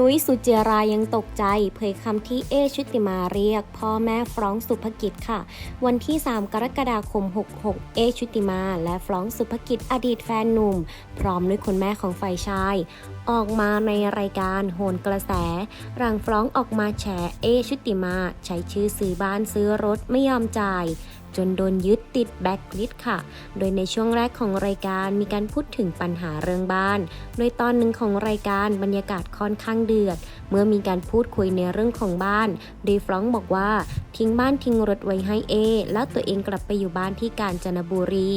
นุ้ยสุจิรายังตกใจ เผยคำที่เอชุติมาเรียก พ่อแม่ฟรองสุภกิจค่ะ วันที่ 3 กรกฎาคม 66 เอชุติมาและฟรองสุภกิจอดีตแฟนหนุ่ม พร้อมด้วยคุณแม่ของฝ่ายชาย ออกมาในรายการโหนกระแสหลังฟรองออกมาแฉเอชุติมา ใช้ชื่อซื้อบ้านซื้อรถไม่ยอมจ่าย จนโดนยึดติดแบ็กลิสค่ะ โดยในช่วงแรกของรายการมีการพูดถึงปัญหาเรื่องบ้าน โดยตอนหนึ่งของรายการบรรยากาศค่อนข้างเดือด เมื่อมีการพูดคุยในเรื่องของบ้าน เดฟรองก์บอกว่าทิ้งบ้านทิ้งรถไว้ให้เอ แล้วตัวเองกลับไปอยู่บ้านที่กาญจนบุรี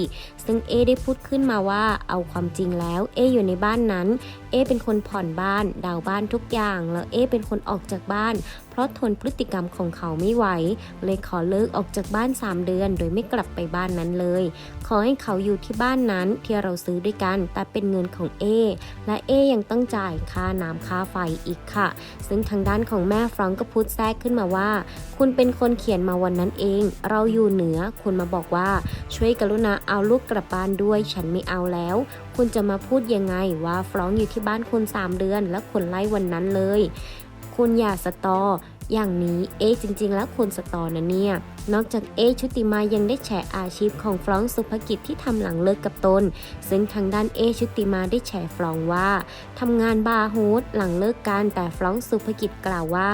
ซึ่งเอได้พูดขึ้นมาว่าเอาความจริงแล้วเออยู่ในบ้านนั้น เอเป็นคนผ่อนบ้าน ดาวบ้านทุกอย่าง แล้วเอเป็นคนออกจากบ้าน เพราะทนพฤติกรรมของเขาไม่ไหว เลยขอเลิกออกจากบ้าน 3 เดือน โดยไม่กลับไปบ้านนั้นเลย ขอให้เขาอยู่ที่บ้านนั้นที่เราซื้อด้วยกัน แต่เป็นเงินของเอ และเอยังต้องจ่ายค่าน้ำค่าไฟอีกค่ะ ซึ่งทางด้านของแม่ฟรองก์ก็พูดแทรกขึ้นมาว่า คุณเป็นคนคนเขียนมาวันนั้นเอง เราอยู่เหนือคุณมาบอกว่า ช่วยกรุณาเอาลูกกลับบ้านด้วย ฉันไม่เอาแล้ว คุณจะมาพูดยังไงว่าฟรองอยู่ที่บ้านคุณ 3 เดือน และคุณไล่วันนั้นเลย คุณอย่าสตอ อย่างนี้เอจริง ๆ แล้วคุณสตอนะเนี่ย นอกจากเอชุติมายังได้แฉอาชีพของฟรองก์สุภกิจที่ทำหลังเลิกกับตน ซึ่งทางด้านเอชุติมาได้แฉฟรองก์ว่าทำงานบาร์โฮสหลังเลิกกันแต่ฟรองก์สุภกิจกล่าวว่า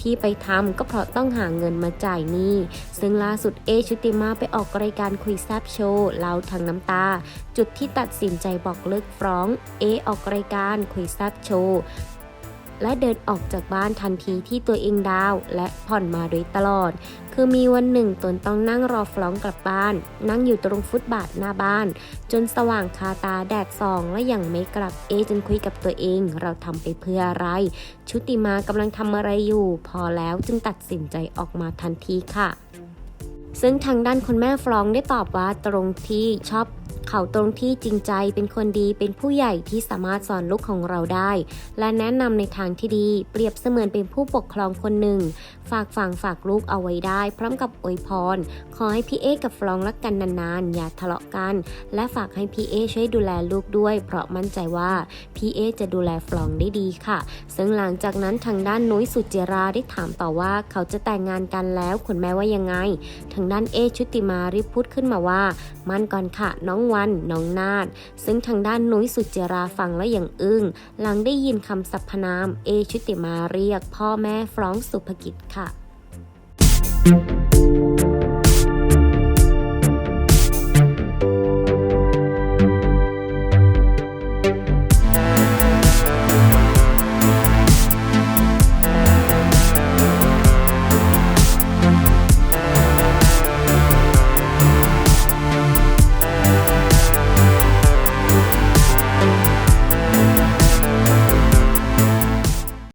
ที่ไปทำก็เพราะต้องหาเงินมาจ่ายหนี้ ซึ่งล่าสุดเอชุติมาไปออกรายการคุยแซบโชว์เล่าทางน้ำตา จุดที่ตัดสินใจบอกเลิกฟรองก์เอออกรายการคุยแซบโชว์ และเดินออกจากบ้านทันทีที่ตัวเองดาว และผ่อนมาโดยตลอด คือมีวันหนึ่งตนต้องนั่งรอฟลองกลับบ้าน นั่งอยู่ตรงฟุตบาทหน้าบ้าน จนสว่างคาตาแดดส่องและยังไม่กลับเอจนคุยกับตัวเอง เราทำไปเพื่ออะไร ชุติมากำลังทำอะไรอยู่ พอแล้วจึงตัดสินใจออกมาทันทีค่ะซึ่งทางด้านคุณแม่ฟรองได้ตอบว่าตรงที่ชอบ เขาตรงที่จริงใจเป็นคนดีเป็นผู้ใหญ่ที่สามารถสอนลูกของเราได้ และแนะนำในทางที่ดี เปรียบเสมือนเป็นผู้ปกครองคนหนึ่ง ฝากฝังฝากลูกเอาไว้ได้ พร้อมกับอวยพร ขอให้พี่เอกับฟรองรักกันนานๆ อย่าทะเลาะกัน และฝากให้พี่เอช่วยดูแลลูกด้วย เพราะมั่นใจว่าพี่เอจะดูแลฟรองได้ดีค่ะ ซึ่งหลังจากนั้นทางด้านนุ้ยสุจิราได้ถามต่อว่าเขาจะแต่งงานกันแล้วคุณแม่ว่ายังไง ทางด้านเอชุติมารีบพูดขึ้นมาว่า มั่นก่อนค่ะน้องวัน น้องนาด ซึ่งทางด้านนุ้ยสุจิราฟังแล้วอย่างอึ้ง หลังได้ยินคำสรรพนาม เอชุติมาเรียก พ่อแม่ฟรองก์สุภกิจค่ะ